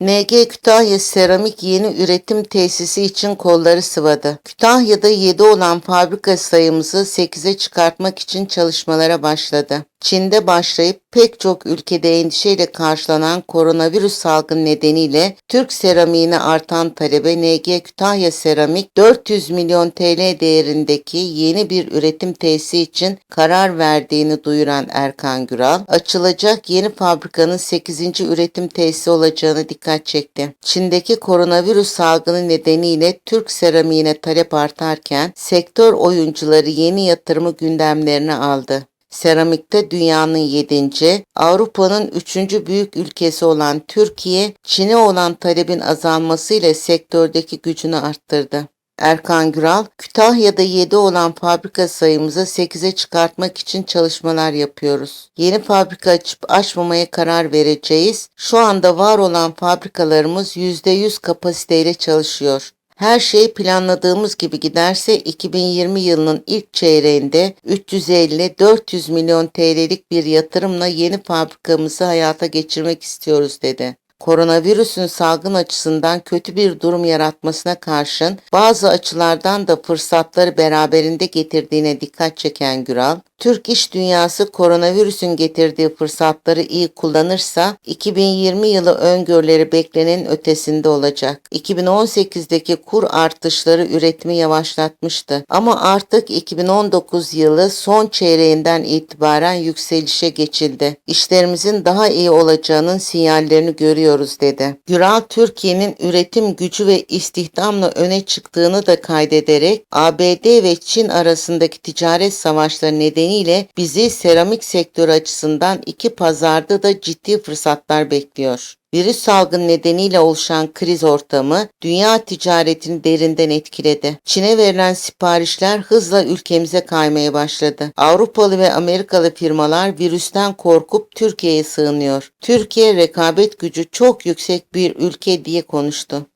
NG Kütahya Seramik yeni üretim tesisi için kolları sıvadı. Kütahya'da 7 olan fabrika sayımızı 8'e çıkartmak için çalışmalara başladı. Çin'de başlayıp pek çok ülkede endişeyle karşılanan koronavirüs salgını nedeniyle Türk seramiğine artan talebe NG Kütahya Seramik 400 milyon TL değerindeki yeni bir üretim tesisi için karar verdiğini duyuran Erkan Güral, açılacak yeni fabrikanın 8. üretim tesisi olacağını dikkat çekti. Çin'deki koronavirüs salgını nedeniyle Türk seramiğine talep artarken sektör oyuncuları yeni yatırımı gündemlerine aldı. Seramikte dünyanın 7. Avrupa'nın 3. büyük ülkesi olan Türkiye, Çin'e olan talebin azalmasıyla sektördeki gücünü arttırdı. Erkan Güral, Kütahya'da 7 olan fabrika sayımızı 8'e çıkartmak için çalışmalar yapıyoruz. Yeni fabrika açıp açmamaya karar vereceğiz. Şu anda var olan fabrikalarımız %100 kapasiteyle çalışıyor. Her şey planladığımız gibi giderse 2020 yılının ilk çeyreğinde 350-400 milyon TL'lik bir yatırımla yeni fabrikamızı hayata geçirmek istiyoruz dedi. Koronavirüsün salgın açısından kötü bir durum yaratmasına karşın bazı açılardan da fırsatları beraberinde getirdiğine dikkat çeken Güral, Türk iş dünyası koronavirüsün getirdiği fırsatları iyi kullanırsa 2020 yılı öngörüleri beklenenin ötesinde olacak. 2018'deki kur artışları üretimi yavaşlatmıştı ama artık 2019 yılı son çeyreğinden itibaren yükselişe geçildi. İşlerimizin daha iyi olacağının sinyallerini görüyoruz dedi. Güral Türkiye'nin üretim gücü ve istihdamla öne çıktığını da kaydederek ABD ve Çin arasındaki ticaret savaşları nedeniyle bizi seramik sektörü açısından iki pazarda da ciddi fırsatlar bekliyor. Virüs salgın nedeniyle oluşan kriz ortamı dünya ticaretini derinden etkiledi. Çin'e verilen siparişler hızla ülkemize kaymaya başladı. Avrupalı ve Amerikalı firmalar virüsten korkup Türkiye'ye sığınıyor. Türkiye rekabet gücü çok yüksek bir ülke diye konuştu.